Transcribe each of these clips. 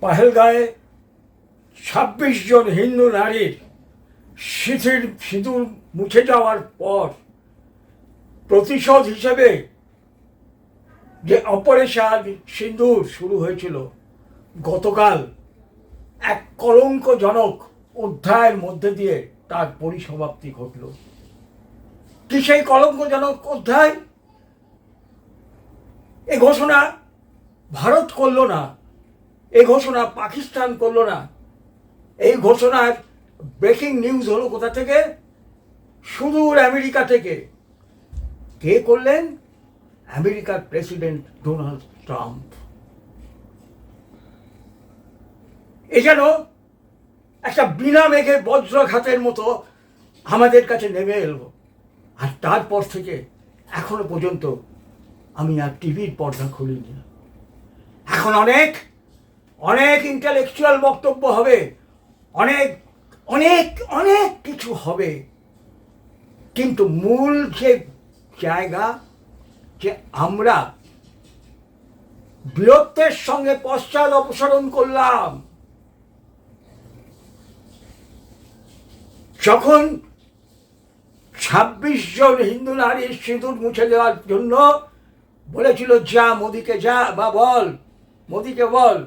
পাহেলগাঁয়ে ছাব্বিশ জন হিন্দু নারীর সিঁথির সিঁদুর মুছে যাওয়ার পর প্রতিশোধ হিসেবে যে অপারেশন সিন্দুর শুরু হয়েছিল, গতকাল এক কলঙ্কজনক অধ্যায়ের মধ্যে দিয়ে তার পরিসমাপ্তি ঘটল। কি সেই কলঙ্কজনক অধ্যায়? এ ঘোষণা ভারত করল না এই ঘোষণা পাকিস্তান করল না। এই ঘোষণার ব্রেকিং নিউজ হলো কোথা থেকে? সুদূর আমেরিকা থেকে। কে করলেন? আমেরিকার প্রেসিডেন্ট ডোনাল্ড ট্রাম্প এ যেন একটা বিনা মেঘে বজ্রঘাতের মতো আমাদের কাছে নেমে এলো। আর তারপর থেকে এখনও পর্যন্ত আমি আর টিভির পর্দা খুলিনি। এখন অনেক অনেক ইন্টালেকচুয়াল বক্তব্য হবে, অনেক অনেক অনেক কিছু হবে। কিন্তু মূল যে জায়গা, যে আমরা বীরত্বের সঙ্গে পশ্চাৎ অপসারণ করলাম, যখন ছাব্বিশ জন হিন্দু নারীর সিঁদুর মুছে দেওয়ার জন্য বলেছিল, যা মোদিকে যা, বা বল, মোদিকে বল।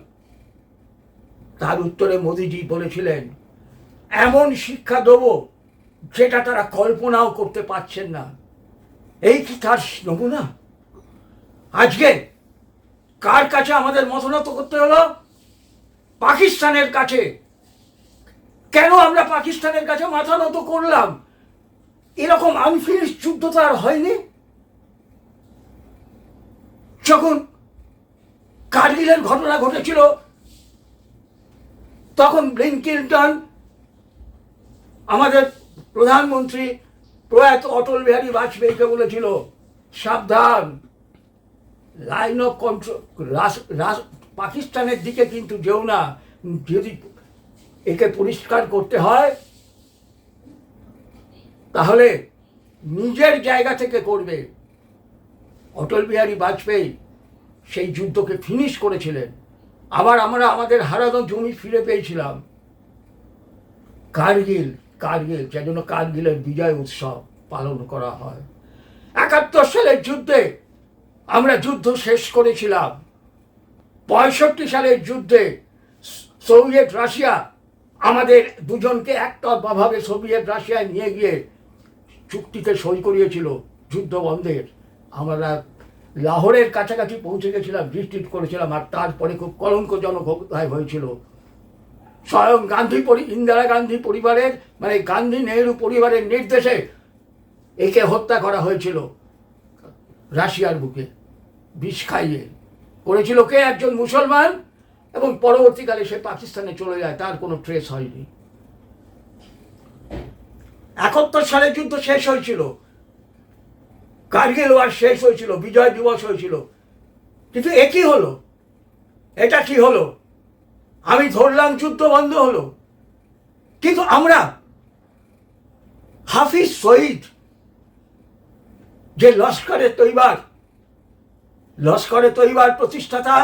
তার উত্তরে মোদিজি বলেছিলেন, এমন শিক্ষা দেবো যেটা তারা কল্পনাও করতে পারছেন না। এই কি তার নমুনা? আজকে কার কাছে আমাদের মতনত করতে হলো? পাকিস্তানের কাছে। কেন আমরা পাকিস্তানের কাছে মাথা নত করলাম? এরকম আনফিনিশ যুদ্ধ তো আর হয়নি। যখন কার্গিলের ঘটনা ঘটেছিল তখন ব্লিনকিল্টন আমাদের প্রধানমন্ত্রী প্রয়াত অটল বিহারী বাজপেয়ীকে বলেছিল, সাবধান লাইন অফ কন্ট্রোল পাকিস্তানের দিকে কিন্তু যেও না। যদি একে পরিষ্কার করতে হয়, তাহলে নিজের জায়গা থেকে করবে। অটল বিহারী বাজপেয়ী সেই যুদ্ধকে ফিনিশ করেছিলেন। আবার আমরা আমাদের হারানো জমি ফিরে পেয়েছিলাম। কার্গিল কার্গিল যার জন্য কার্গিলের বিজয় উৎসব পালন করা হয়। একাত্তর সালের যুদ্ধে আমরা যুদ্ধ শেষ করেছিলাম। পঁয়ষট্টি সালের যুদ্ধে সোভিয়েত রাশিয়া আমাদের দুজনকে একতরফাভাবে সোভিয়েত রাশিয়ায় নিয়ে গিয়ে চুক্তিতে সই করিয়েছিল যুদ্ধ বন্ধের আমরা লাহোরের কাছাকাছি পৌঁছে গেছিলাম রিট্রিট করেছিলাম, আর তারপরে খুব কলঙ্কজনক হয়েছিল। স্বয়ং গান্ধী পরি, ইন্দিরা গান্ধী পরিবারের মানে গান্ধী নেহরু পরিবারের নির্দেশে একে হত্যা করা হয়েছিল। রাশিয়ার বুকে বিষ খাইয়ে। করেছিল কে? একজন মুসলমান, এবং পরবর্তীকালে সে পাকিস্তানে চলে যায়, তার কোনো ট্রেস হয়নি। একাত্তর সালে যুদ্ধ শেষ হয়েছিল। কার্গিল ওয়ার শেষ হয়েছিল, বিজয় দিবস হয়েছিল। কিন্তু এ কি হলো? এটা কি হলো? আমি ধরলাম যুদ্ধ বন্ধ হলো। কিন্তু আমরা, হাফিজ শহীদ যে লস্করে তৈবার লস্করে তৈবার প্রতিষ্ঠাতা,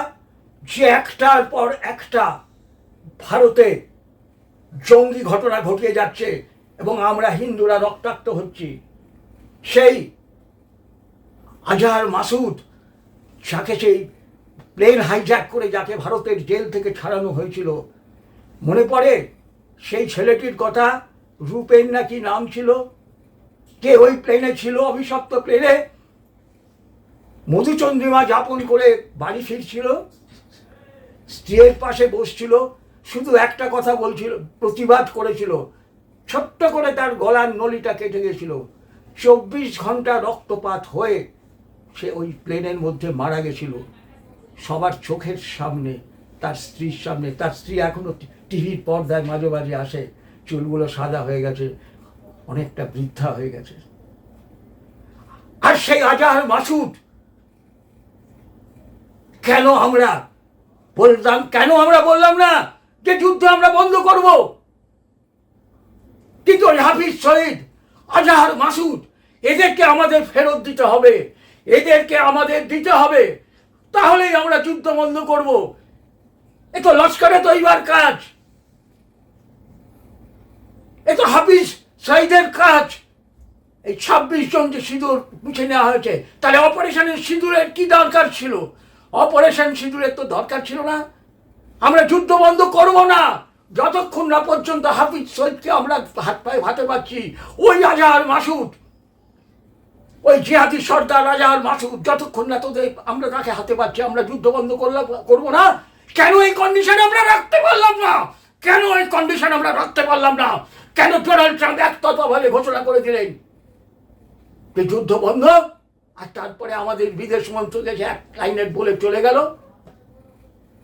যে একটার পর একটা ভারতে জঙ্গি ঘটনা ঘটিয়ে যাচ্ছে এবং আমরা হিন্দুরা রক্তাক্ত হচ্ছি, সেই আজহার মাসুদ, যাকে সেই প্লেন হাইজ্যাক করে যাকে ভারতের জেল থেকে ছাড়ানো হয়েছিল। মনে পড়ে সেই ছেলেটির কথা? রূপের নাকি নাম ছিল? কে ওই প্লেনে ছিল অভিশপ্ত প্লেনে মধুচন্দ্রিমা যাপন করে বাড়ি ফিরছিল। স্ত্রীর পাশে বসছিল। শুধু একটা কথা বলছিল, প্রতিবাদ করেছিল। ছোট্ট করে তার গলার নলিটা কেটে গেছিল চব্বিশ ঘণ্টা রক্তপাত হয়ে সে ওই প্লেনের মধ্যে মারা গেছিল। সবার চোখের সামনে, তার স্ত্রীর সামনে, তার স্ত্রী এখনও টিভির পর্দায় মাঝে মাঝে আসে। চুলগুলো সাদা হয়ে গেছে, অনেকটা বৃদ্ধা হয়ে গেছে। আর সেই আজাহার মাসুদ, কেন আমরা বললাম, কেন আমরা বললাম না যে যুদ্ধ আমরা বন্ধ করব? কিন্তু হাফিজ শহীদ আজাহার মাসুদ, এদেরকে আমাদের ফেরত দিতে হবে। এদেরকে আমাদের দিতে হবে। তাহলেই আমরা যুদ্ধ বন্ধ করব। এ তো লস্করে তৈবার কাজ। এ তো হাফিজ সাইদের কাজ। এই ছাব্বিশ জন যে সিঁদুর মুছে নেওয়া হয়েছে, তাহলে অপারেশনের সিঁদুরের কি দরকার ছিল? অপারেশন সিঁদুরের তো দরকার ছিল না। আমরা যুদ্ধ বন্ধ করব না। যতক্ষণ না পর্যন্ত হাফিজ সৈদকে আমরা হাত পায়ে হাতে পাচ্ছি, ওই রাজার মাসুদ ওই জিহাদি সর্দার রাজা আর মাসুদ, যতক্ষণ না তোদের আমরা তাকে হাতে পাচ্ছি, আমরা যুদ্ধ বন্ধ করলাম, করব না। কেন এই কন্ডিশন আমরা রাখতে পারলাম না? কেন এই কন্ডিশন আমরা রাখতে পারলাম না? কেন ডোনাল্ড ট্রাম্প একতভাবে ঘোষণা করে দিলেন? যে যুদ্ধ বন্ধ, আর তারপরে আমাদের বিদেশ মন্ত্রক এসে এক লাইনের বলে চলে গেল।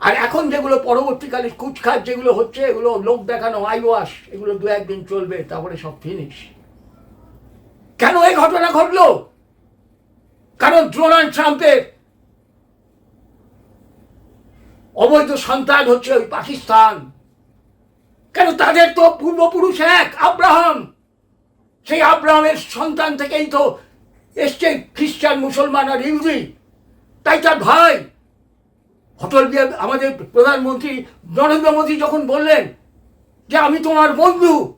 আর এখন যেগুলো পরবর্তীকালে কুচখাট যেগুলো হচ্ছে, এগুলো লোক দেখানো, আইওয়াশ, এগুলো দু একদিন চলবে, তারপরে সব ফিনিশ কেন এই ঘটনা ঘটলো? কারণ ডোনাল্ড ট্রাম্পের অবৈধ সন্তান হচ্ছে ওই পাকিস্তান। কেন তাদের তো পূর্বপুরুষ এক, আব্রাহাম। সেই আব্রাহামের সন্তান থেকেই তো এসছে খ্রিস্টান, মুসলমান আর ইহুদি তাই তার ভাই, অটল বিহার, আমাদের প্রধানমন্ত্রী নরেন্দ্র মোদী যখন বললেন যে, আমি তোমার বন্ধু।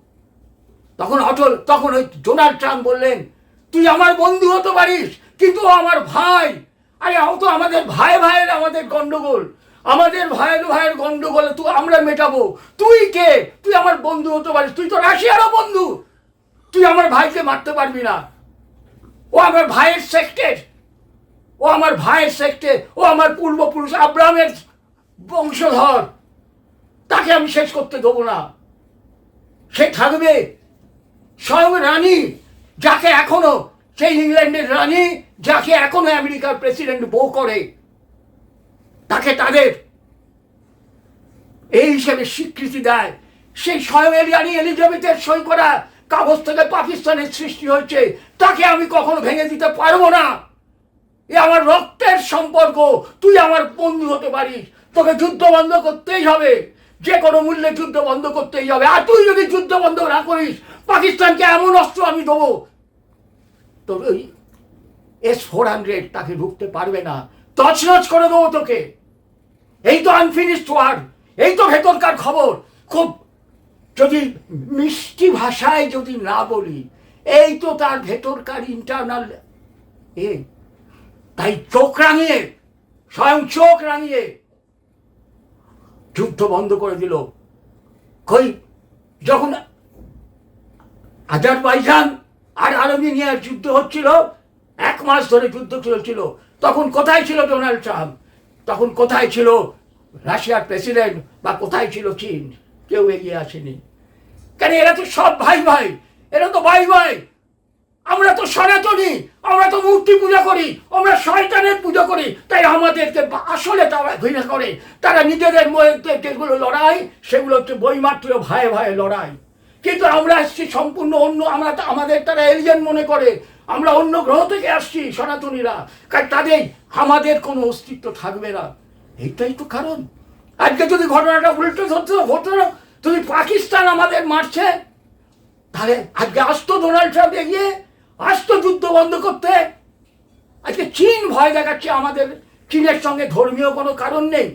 তখন অটল, তখন ওই ডোনাল্ড ট্রাম্প বললেন, তুই আমার বন্ধু হতে পারিস, কিন্তু আমার ভাই। আরে তো আমাদের ভাই, ভাইয়ের আমাদের গন্ডগোল। আমাদের ভাইয়ের ভাইয়ের গন্ডগোলে তুই আমরা মেটাবো। তুই কে? তুই আমার বন্ধু হতে পারিস। তুই তো রাশিয়ারও বন্ধু। তুই আমার ভাইকে মারতে পারবি না। ও আমার ভাইয়ের সেক্টের ও আমার ভাইয়ের সেক্টে ও আমার পূর্বপুরুষ আব্রাহামের বংশধর। তাকে আমি শেষ করতে দেবো না। সে থাকবে। স্বয়ং রানী, যাকে এখনও সেই ইংল্যান্ডের রানী, যাকে এখনও আমেরিকার প্রেসিডেন্ট বউ করে, তাকে তাদের এই হিসেবে স্বীকৃতি দেয়। সেই স্বয়ং রানী এলিজাবেথের সই করা কাগজ থেকে পাকিস্তানের সৃষ্টি হয়েছে, তাকে আমি কখনো ভেঙে দিতে পারব না। এ আমার রক্তের সম্পর্ক, তুই আমার বন্ধু হতে পারিস। তোকে যুদ্ধ বন্ধ করতেই হবে, যে কোনো মূল্যে যুদ্ধ বন্ধ করতেই হবে। আর তুই যদি যুদ্ধ বন্ধ না করিস পাকিস্তানকে এমন অস্ত্র আমি দেবো। তোর ওই এস ফোর হান্ড্রেড তাকে ঢুকতে পারবে না। তছনছ করে দেবো তোকে। এই তো আনফিনিশড ওয়ার্ড এই তো ভেতরকার খবর। খুব যদি মিষ্টি ভাষায় যদি না বলি, এই তো তার ভেতরকার ইন্টারনাল এ। তাই চোখ রাঙিয়ে, স্বয়ং চোখ রাঙিয়ে যুদ্ধ বন্ধ করে দিল। কই, যখন আজারবাইজান আর আর্মেনিয়ার যুদ্ধ হচ্ছিল, এক মাস ধরে যুদ্ধ চলছিল। তখন কোথায় ছিল ডোনাল্ড ট্রাম্প? তখন কোথায় ছিল রাশিয়ার প্রেসিডেন্ট বা কোথায় ছিল চীন? কেউ এগিয়ে আসেনি। কেন এরা তো সব ভাই ভাই? এরা তো ভাই ভাই। আমরা তো সনাতনী, আমরা তো মূর্তি পূজা করি, আমরা শয়তানের পুজো করি। তাই আমাদেরকে আসলে তারা ঘৃণা করে। তারা নিজেদের মধ্যে যেগুলো লড়াই, সেগুলো হচ্ছে বইমাত্র ভাই ভাই লড়াই। কিন্তু আমরা আসছি সম্পূর্ণ অন্য, আমরা আমাদের তারা এলিয়েন মনে করে। আমরা অন্য গ্রহ থেকে আসছি সনাতনীরা। তাদের, আমাদের কোনো অস্তিত্ব থাকবে না। এইটাই তো কারণ। আজকে যদি ঘটনাটা উল্টো ধরতে ঘটনা যদি পাকিস্তান আমাদের মারছে, তাহলে আজকে আসতো ডোনাল্ড ট্রাম্প এগিয়ে আসতো যুদ্ধ বন্ধ করতে, আজকে চীন ভয় দেখাচ্ছে আমাদের। চীনের সঙ্গে ধর্মীয় কোনো কারণ নেই।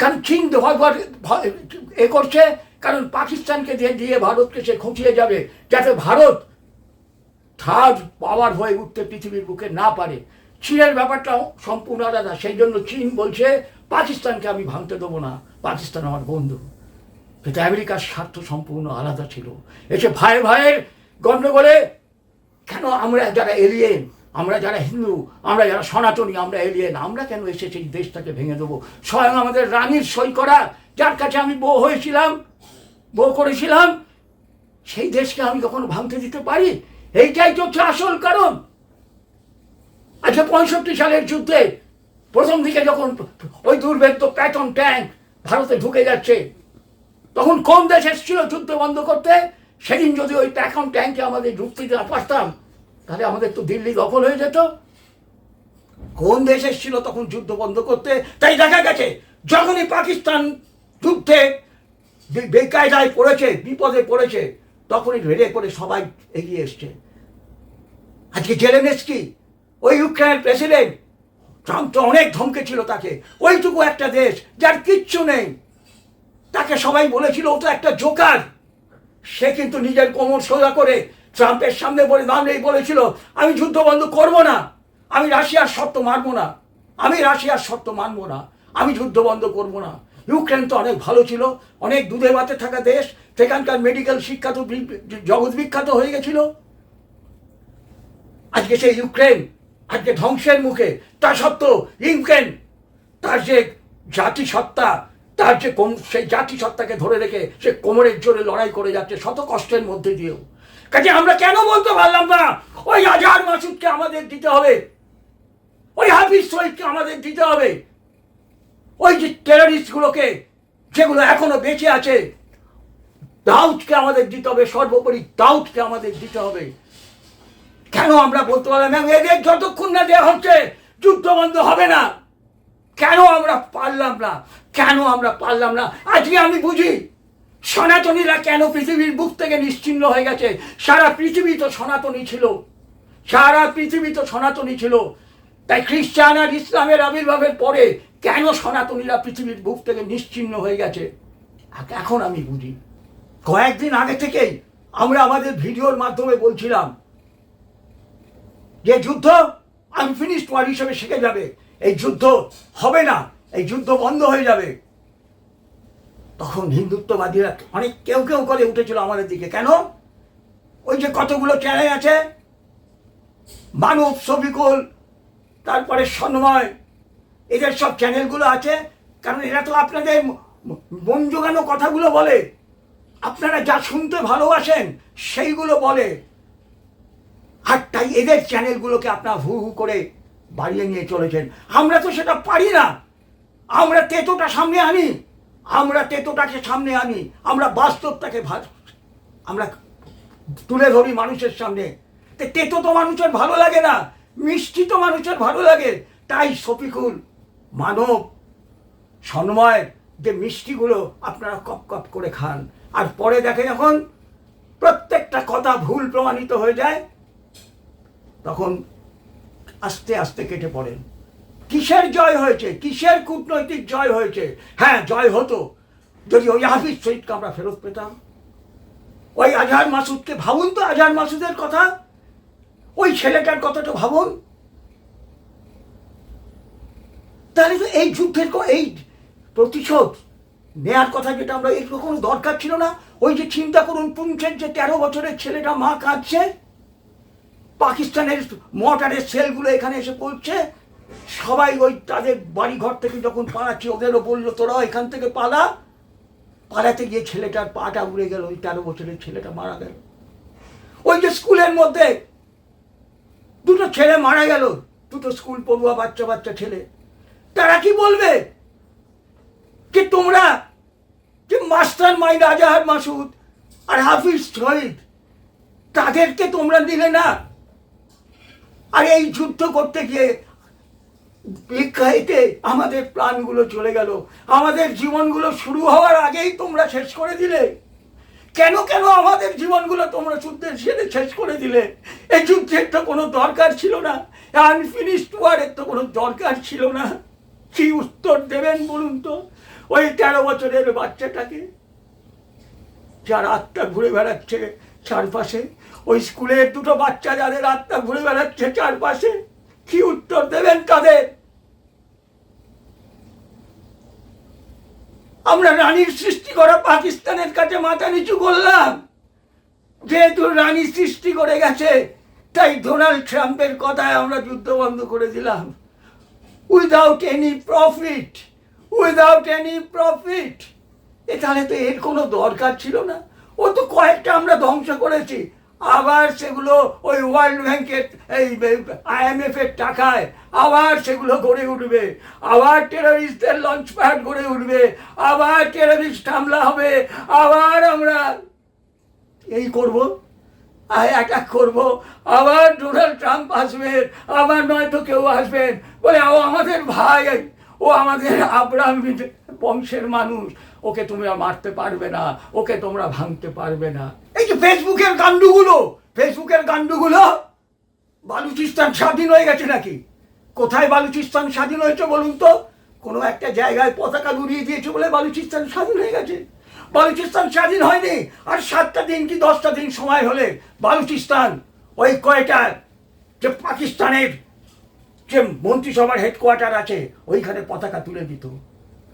কারণ চীন ভয়, এ করছে কারণ পাকিস্তানকে দিয়ে দিয়ে ভারতকে সে খুঁচিয়ে যাবে, যাতে ভারত থার্ড পাওয়ার হয়ে উঠতে পৃথিবীর বুকে না পারে। চীনের ব্যাপারটাও সম্পূর্ণ আলাদা। সেই জন্য চীন বলছে, পাকিস্তানকে আমি ভাঙতে দেবো না। পাকিস্তান আমার বন্ধু। কিন্তু আমেরিকার স্বার্থ সম্পূর্ণ আলাদা ছিল। এসে ভাই ভাইয়ের গণ্ডগোলে কেন আমরা যারা এলিয়েন আমরা যারা হিন্দু, আমরা যারা সনাতনী, আমরা এলিয়েন আমরা কেন এসে সেই দেশটাকে ভেঙে দেবো? স্বয়ং আমাদের রানীর সই করা, যার কাছে আমি বউ হয়েছিলাম বউ করেছিলাম, সেই দেশকে আমি কখনো ভাঙতে দিতে পারি? এইটাই তো হচ্ছে আসল কারণ। আচ্ছা পঁয়ষট্টি সালের যুদ্ধে প্রথম দিকে যখন ওই দুর্ভেদ্য প্যাটন ট্যাঙ্ক ভারতে ঢুকে যাচ্ছে, তখন কোন দেশ এসেছিল যুদ্ধ বন্ধ করতে? সেদিন যদি ওই প্যাকন ট্যাঙ্কে আমাদের ঢুকতে না পারতাম, তাহলে আমাদের তো দিল্লি দখল হয়ে যেত। কোন দেশ এসেছিল তখন যুদ্ধ বন্ধ করতে? তাই দেখা গেছে, যখনই পাকিস্তান যুদ্ধে বেকায়দায় পড়েছে, বিপদে পড়েছে, তখনই রেড়ে করে সবাই এগিয়ে এসছে। আজকে জেলেনেস্কি, ওই ইউক্রেনের প্রেসিডেন্ট, ট্রাম্প তো অনেক ধমকে ছিল তাকে, ওইটুকু একটা দেশ যার কিচ্ছু নেই। তাকে সবাই বলেছিল ও তো একটা জোকার। সে কিন্তু নিজের কোমর সোজা করে ট্রাম্পের সামনে বলে দাঁড়িয়ে বলেছিল, আমি যুদ্ধ বন্ধ করব না, আমি রাশিয়ার শর্ত মানবো না, আমি রাশিয়ার শর্ত মানবো না, আমি যুদ্ধ বন্ধ করব না। ইউক্রেন তো অনেক ভালো ছিল, অনেক দুধে ভাতে থাকা দেশ, সেখানকার মেডিকেল শিক্ষা তো জগৎ বিখ্যাত হয়ে গেছিল। আজকে সেই ইউক্রেন, আজকে ধ্বংসের মুখে, তা সত্ত্বেও ইউক্রেন, তার যে জাতিসত্তা, তার যে কোম সেই জাতিসত্তাকে ধরে রেখে সে কোমরের জোরে লড়াই করে যাচ্ছে শত কষ্টের মধ্যে দিয়েও। কাজে আমরা কেন বলতে পারলাম না? ওই আজহার মাসুদকে আমাদের দিতে হবে। ওই হাফিজ সৈয়দকে আমাদের দিতে হবে। ওই যে টেররিস্টগুলোকে যেগুলো এখনও বেঁচে আছে দাউদকে আমাদের দিতে হবে সর্বোপরি দাউদকে আমাদের দিতে হবে। কেন আমরা বলতে পারলাম না, এদের যতক্ষণ না দেওয়া হচ্ছে যুদ্ধ বন্ধ হবে না। কেন আমরা পারলাম না? কেন আমরা পারলাম না? আজকে আমি বুঝি সনাতনীরা কেন পৃথিবীর বুক থেকে নিশ্চিন্ন হয়ে গেছে? সারা পৃথিবী তো সনাতনী ছিল। সারা পৃথিবী তো সনাতনী ছিল। তাই খ্রিস্টান আর ইসলামের আবির্ভাবের পরে কেন সনাতনীরা পৃথিবীর বুক থেকে নিশ্চিন্ন হয়ে গেছে? এখন আমি বুঝি। কয়েকদিন আগে থেকেই আমরা আমাদের ভিডিওর মাধ্যমে বলছিলাম যে যুদ্ধ আনফিনিশড ওয়ার হিসেবে শিখে যাবে। এই যুদ্ধ হবে না, এই যুদ্ধ বন্ধ হয়ে যাবে। তখন হিন্দুত্ববাদীরা অনেক কেউ কেউ করে উঠেছিল আমাদের দিকে। কেন? ওই যে কতগুলো চ্যানেল আছে? মানব ছবিকুল তারপরে সন্ময় এদের সব চ্যানেলগুলো আছে, কারণ এরা তো আপনাদের মন জোগানো কথাগুলো বলে। আপনারা যা শুনতে ভালোবাসেন, সেইগুলো বলে। আর তাই এদের চ্যানেলগুলোকে আপনারা হু হু করে বাড়িয়ে নিয়ে চলেছেন। আমরা তো সেটা পারি না। আমরা তেতোটা সামনে আনি। আমরা তেতোটাকে সামনে আনি। আমরা বাস্তবটাকে আমরা তুলে ধরি মানুষের সামনে। তেতো তো মানুষের ভালো লাগে না। মিষ্টি তো মানুষের ভালো লাগে। তাই শফিকুল মানব সন্ময় যে মিষ্টিগুলো আপনারা কপ কপ করে খান। আর পরে দেখে যখন প্রত্যেকটা কথা ভুল প্রমাণিত হয়ে যায়, তখন আস্তে আস্তে কেটে পড়েন কিসের জয় হয়েছে? কিসের কূটনৈতিক জয় হয়েছে? হ্যাঁ জয় হতো যদি ওই হাফিজ সৈয়দকে আমরা ফেরত পেতাম। ওই আজহার মাসুদকে ভাবুন তো, আজহার মাসুদের কথা? ওই ছেলেটার কথাটা ভাবুন। তাহলে তো এই যুদ্ধের এই প্রতিশোধ নেয়ার কথা যেটা আমরা এগুলো কোনো দরকার ছিল না। ওই যে চিন্তা করুন পুঞ্চের যে তেরো বছরের ছেলেটা মা কাঁদছে, পাকিস্তানের মর্টারের সেলগুলো এখানে এসে পড়ছে, সবাই ওই তাদের বাড়ি ঘর থেকে যখন পালাচ্ছে, ওদেরও বলল, তোরা এখান থেকে পালা। পালাতে গিয়ে ছেলেটার পাটা উড়ে গেল, ওই তেরো বছরের ছেলেটা মারা গেল। ওই যে স্কুলের মধ্যে দুটো ছেলে মারা গেল, দুটো স্কুল পড়ুয়া বাচ্চা বাচ্চা ছেলে। তারা কি বলবে? যে তোমরা যে মাস্টার মাইন্ড আজাহার মাসুদ আর হাফিজ শহীদ, তাদেরকে তোমরা দিলে না? আর এই যুদ্ধ করতে গিয়ে ভিক্ষাইতে আমাদের প্রাণগুলো চলে গেল। আমাদের জীবনগুলো শুরু হওয়ার আগেই তোমরা শেষ করে দিলে। কেন কেন আমাদের জীবনগুলো তোমরা যুদ্ধের সেরে শেষ করে দিলে? এই যুদ্ধের তো কোনো দরকার ছিল না। আনফিনিশড ওয়ারের তো কোনো দরকার ছিল না। কি উত্তর দেবেন বলুন তো? ওই তেরো বছরের বাচ্চাটাকে, যার আত্মা ঘুরে বেড়াচ্ছে চারপাশে, ওই স্কুলের দুটো বাচ্চা যাদের আত্মা ঘুরে বেড়াচ্ছে চারপাশে, কি উত্তর দেবেন তাদের? আমরা রানীর সৃষ্টি করা পাকিস্তানের কাছে মাথা নিচু করলাম। যেহেতু রানী সৃষ্টি করে গেছে, তাই ডোনাল্ড ট্রাম্পের কথায় আমরা যুদ্ধ বন্ধ করে দিলাম। Without any profit without any profit এ তাহলে তো এর কোনো দরকার ছিল না। ও তো কয়েকটা আমরা ধ্বংস করেছি। আবার সেগুলো ওই ওয়ার্ল্ড ব্যাংকের এই আইএমএফ এর টাকায় আবার সেগুলো গড়ে উঠবে। আবার টেররিস্টদের লঞ্চ প্যাড গড়ে উঠবে। আবার টেররিস্ট হামলা হবে। আবার আমরা এই করব। অ্যাটাক করব। আবার ডোনাল্ড ট্রাম্প আসবেন, আবার নয়তো কেউ আসবেন। বলে, ও আমাদের ভাই, ও আমাদের আব্রাহাম বংশের মানুষ। ওকে তুমি আর মারতে পারবে না, ওকে তোমরা ভাঙতে পারবে না। এই যে ফেসবুকের গান্ডুগুলো ফেসবুকের গান্ডুগুলো বালুচিস্তান স্বাধীন হয়ে গেছে নাকি? কোথায় বালুচিস্তান স্বাধীন হয়েছে বলুন তো? কোনো একটা জায়গায় পতাকা উড়িয়ে দিয়েছে বলে বালুচিস্তান স্বাধীন হয়ে গেছে। বালুচিস্তান স্বাধীন হয়নি। আর সাতটা দিন কি দশটা দিন সময় হলে বালুচিস্তান ওই কয়টা যে পাকিস্তানের যে মন্ত্রিসভার হেডকোয়ার্টার আছে, ওইখানে পতাকা তুলে দিত।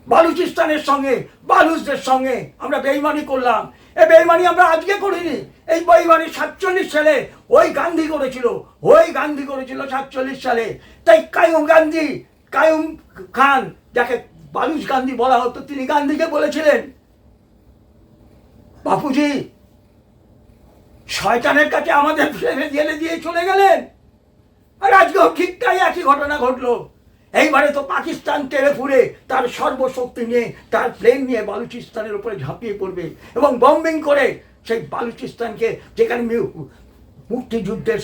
বালুচিস্তানের সঙ্গে, বালুচদের সঙ্গে আমরা বেইমানি করলাম। এ বেইমানি আমরা আজকে করিনি। এই বেইমানি সাতচল্লিশ সালে ওই গান্ধী করেছিল। ওই গান্ধী করেছিল সাতচল্লিশ সালে। তাই কায়ুম গান্ধী, কায়ুম খান, যাকে বালুচ গান্ধী বলা হতো, তিনি গান্ধীকে বলেছিলেন বাপুজি, শয়তানের কাছে আমাদের ফেলে জেলে দিয়ে চলে গেলেন। আর আজকেও ঠিক তাই একই ঘটনা ঘটলো। এইবারে তো পাকিস্তান টেরে ফুরে তার সর্বশক্তি নিয়ে, তার প্লেন নিয়ে বালুচিস্তানের উপরে ঝাঁপিয়ে পড়বে এবং বম্বিং করে সেই বালুচিস্তানকে যেখানে মুক্তিযুদ্ধের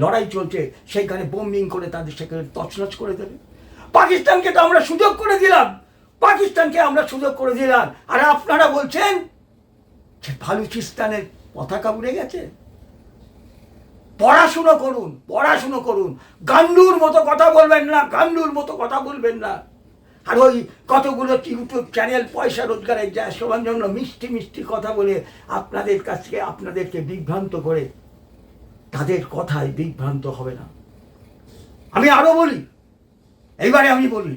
লড়াই চলছে, সেইখানে বোম্বিং করে তাদের সেখানে তছনছ করে দেবে। পাকিস্তানকে তো আমরা সুযোগ করে দিলাম। পাকিস্তানকে আমরা সুযোগ করে দিলাম। আর আপনারা বলছেন বালুচিস্তানের পতাকা উড়ে গেছে? পড়াশুনো করুন পড়াশুনো করুন। গান্ডুর মতো কথা বলবেন না, গান্ডুর মতো কথা বলবেন না। আর ওই কতগুলো ইউটিউব চ্যানেল পয়সা রোজগারের যায় সবার জন্য মিষ্টি মিষ্টি কথা বলে আপনাদের কাছ থেকে আপনাদেরকে বিভ্রান্ত করে, তাদের কথায় বিভ্রান্ত হবে না। আমি আরও বলি, এইবারে আমি বলি,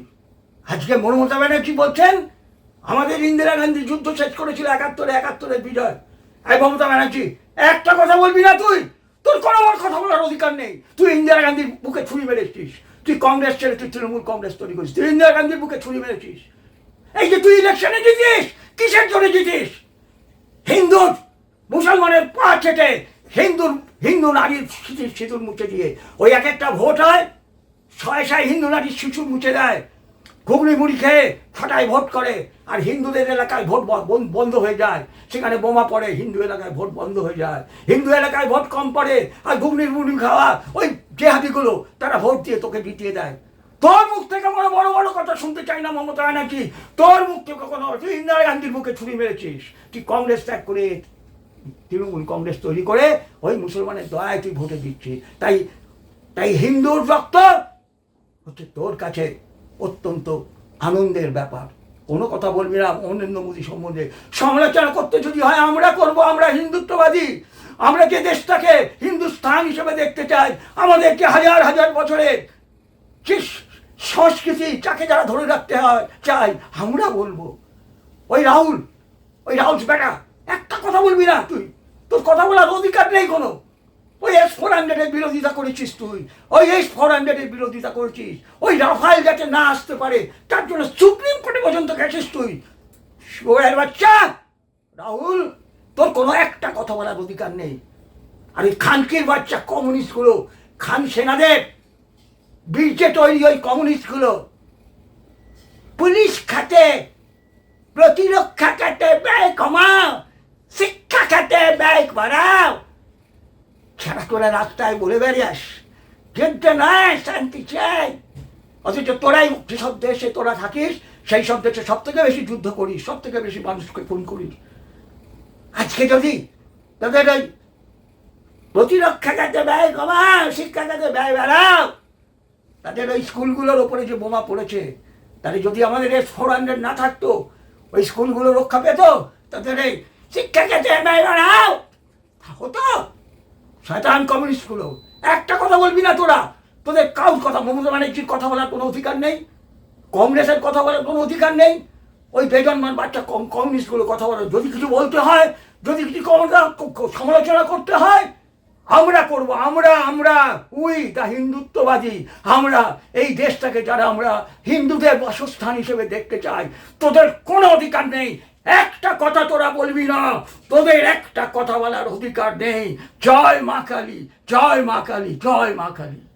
আজকে মমতা ব্যানার্জি বলছেন আমাদের ইন্দিরা গান্ধী যুদ্ধ শেষ করেছিল একাত্তরে একাত্তরের বিজয়। এই মমতা ব্যানার্জি, একটা কথা বলবি না তুই? তোর কোনো আমার কথা বলার অধিকার নেই। তুই ইন্দিরা গান্ধীর বুকে ছুরি মেরেছিস। তুই কংগ্রেস ছেড়ে তুই তৃণমূল কংগ্রেস তৈরি করিস তুই ইন্দিরা গান্ধীর বুকে ছুরি মেরেছিস। এই যে তুই ইলেকশনে জিতিস, কিসের জন্য জিতিস? হিন্দুর মুসলমানের পা চেটে হিন্দুর, হিন্দু নারীর সিঁদুর মুছে দিয়ে ওই এক একটা ভোট হয়, ছয় ছয় হিন্দু নারীর শিশু মুছে দেয়। ঘুগনি মুড়ি খেয়ে ফাটায় ভোট করে, আর হিন্দুদের এলাকায় ভোট বন্ধ হয়ে যায়। সেখানে বোমা পড়ে, হিন্দু এলাকায় ভোট বন্ধ হয়ে যায়। হিন্দু এলাকায় ভোট কম পড়ে, আর ঘুগনির মুড়ি খাওয়া ওই জেহাদিগুলো, তারা ভোট দিয়ে তোকে জিতিয়ে দেয়। তোর মুখ থেকে কোনো বড় বড় কথা শুনতে চাই না, মমতা ব্যানার্জি। তোর মুখ থেকে কোনো তুই ইন্দিরা গান্ধীর মুখে ছুরি মেরেছিস। তুই কংগ্রেস ত্যাগ করে তৃণমূল কংগ্রেস তৈরি করে ওই মুসলমানের দয়ায় তুই ভোটে দিচ্ছিস। তাই তাই হিন্দুর রক্ত হচ্ছে তোর কাছে। অত্যন্ত আনন্দের ব্যাপার। কোনো কথা বলবি না অনন্য মোদী সম্বন্ধে। সমালোচনা করতে যদি হয়, আমরা করব, আমরা হিন্দুত্ববাদী। আমরা যে দেশটাকে হিন্দুস্থান হিসেবে দেখতে চাই, আমাদেরকে হাজার হাজার বছরের সংস্কৃতি, যাকে যারা ধরে রাখতে হয়, চাই, আমরা বলব। ওই রাহুল ওই রাহুল বেটা, একটা কথা বলবি না তুই। তোর কথা বলার অধিকার নেই কোনো। ওই এস ফোর হান্ড্রেডের বিরোধিতা করেছিস তুই। ওই এস ফোর হান্ড্রেডের বিরোধিতা করেছিস। ওই রাফাইল যাতে না আসতে পারে। তার জন্য সুপ্রিম কোর্টে পর্যন্ত গেছিস তুই। শোয়ের বাচ্চা! রাহুল, তোর কোনো একটা কথা বলার অধিকার নেই। আর এই খানকির বাচ্চা কমিউনিস্টগুলো, খান সেনাদের বীর্যে তৈরি ওই কমিউনিস্টগুলো। পুলিশ খাতে, প্রতিরক্ষা খাতে ব্যয় কমাও, শিক্ষা খাতে ব্যয় বাড়াও ছাড়া তোরা রাস্তায় বলে বেরিয়াস। যুদ্ধ নয় শান্তি চাই। অথচ তোরাই যেসব দেশে তোরা থাকিস সেই সব দেশে সব থেকে বেশি যুদ্ধ করিস সব থেকে বেশি মানুষকে খুন করিস। আজকে যদি তাদের ওই প্রতিরক্ষা খাতে ব্যয় কমাও, শিক্ষা খাতে ব্যয় বাড়াও, তাদের ওই স্কুলগুলোর ওপরে যে বোমা পড়েছে, তাহলে যদি আমাদের এস ফোর হান্ড্রেড না থাকতো, ওই স্কুলগুলো রক্ষা পেত, তাদের এই শিক্ষা ক্ষেত্রে ব্যয় বাড়াও। হতো? শয়তান কমিউনিস্টগুলো একটা কথা বলবি না তোরা। তোদের কাউর কথা, মমতা ব্যানার্জির কথা বলার কোনো অধিকার নেই। কংগ্রেসের কথা বলার কোনো অধিকার নেই। ওই বেজন্মান বাচ্চা কম কমিউনিস্টগুলো কথা বলার যদি কিছু বলতে হয়, যদি কিছু সমালোচনা করতে হয়, আমরা করব। আমরা আমরা, উই দা হিন্দুত্ববাদী। আমরা এই দেশটাকে যারা আমরা হিন্দুদের বাসস্থান হিসেবে দেখতে চাই, তোদের কোনো অধিকার নেই। একটা কথা তোরা বলবি না। তোদের একটা কথা বলার অধিকার নেই। জয় মা কালী, জয় মা কালী, জয় মা কালী।